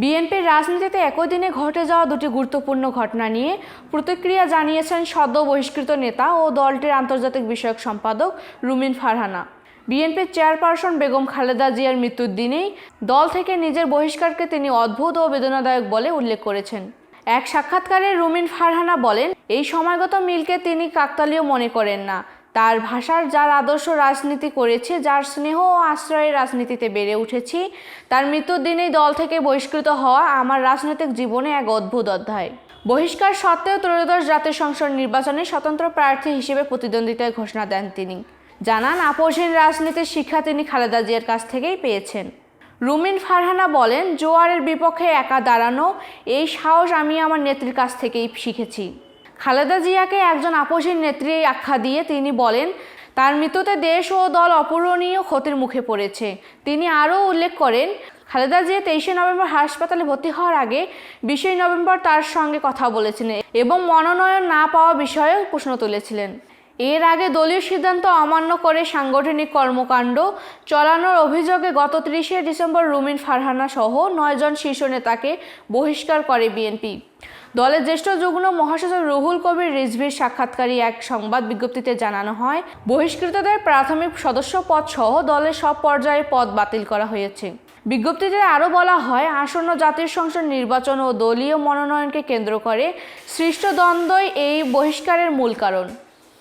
বিএনপির রাজনীতিতে একই দিনে ঘটে যাওয়া দুটি গুরুত্বপূর্ণ ঘটনা নিয়ে প্রতিক্রিয়া জানিয়েছেন সদ্য বহিষ্কৃত নেতা ও দলটির আন্তর্জাতিক বিষয়ক সম্পাদক রুমিন ফারহানা। বিএনপির চেয়ারপারসন বেগম খালেদা জিয়ার মৃত্যুর দিনেই দল থেকে নিজের বহিষ্কারকে তিনি অদ্ভুত ও বেদনাদায়ক বলে উল্লেখ করেছেন। এক সাক্ষাৎকারে রুমিন ফারহানা বলেন, এই সময়গত মিলকে তিনি কাকতালীয় মনে করেন না। তার ভাষার যার আদর্শ রাজনীতি করেছে, যার স্নেহ ও আশ্রয়ের রাজনীতিতে বেড়ে উঠেছি, তার মৃত্যুর দিনেই দল থেকে বহিষ্কৃত হওয়া আমার রাজনৈতিক জীবনে এক অদ্ভুত অধ্যায়। বহিষ্কার সত্ত্বেও ত্রয়োদশ জাতীয় সংসদ নির্বাচনে স্বতন্ত্র প্রার্থী হিসেবে প্রতিদ্বন্দ্বিতায় ঘোষণা দেন তিনি। জানান, আপোষহীন রাজনীতির শিক্ষা তিনি খালেদা জিয়ার কাছ থেকেই পেয়েছেন। রুমিন ফারহানা বলেন, জোয়ারের বিপক্ষে একা দাঁড়ানো, এই সাহস আমি আমার নেত্রীর কাছ থেকেই শিখেছি। খালেদা জিয়াকে একজন আপোষীর নেত্রী আখ্যা দিয়ে তিনি বলেন, তার মৃত্যুতে দেশ ও দল অপূরণীয় ক্ষতির মুখে পড়েছে। তিনি আরও উল্লেখ করেন, খালেদা জিয়া তেইশে নভেম্বর হাসপাতালে ভর্তি হওয়ার আগে বিশে নভেম্বর তার সঙ্গে কথা বলেছিলেন এবং মনোনয়ন না পাওয়া বিষয়ে প্রশ্ন তুলেছিলেন। এর আগে দলীয় সিদ্ধান্ত অমান্য করে সাংগঠনিক কর্মকাণ্ড চলানোর অভিযোগে গত ত্রিশে ডিসেম্বর রুমিন ফারহানা সহ নয়জন শীর্ষ নেতাকে বহিষ্কার করে বিএনপি। দলের জ্যেষ্ঠ যুগ্ম মহাসচিব রুহুল কবির রিজভির সাক্ষাৎকারী এক সংবাদ বিজ্ঞপ্তিতে জানানো হয়, বহিষ্কৃতদের প্রাথমিক সদস্য পদ সহ দলের সব পর্যায়ে পদ বাতিল করা হয়েছে। বিজ্ঞপ্তিতে আরও বলা হয়, আসন্ন জাতীয় সংসদ নির্বাচন ও দলীয় মনোনয়নকে কেন্দ্র করে সৃষ্ট দ্বন্দ্বই এই বহিষ্কারের মূল কারণ।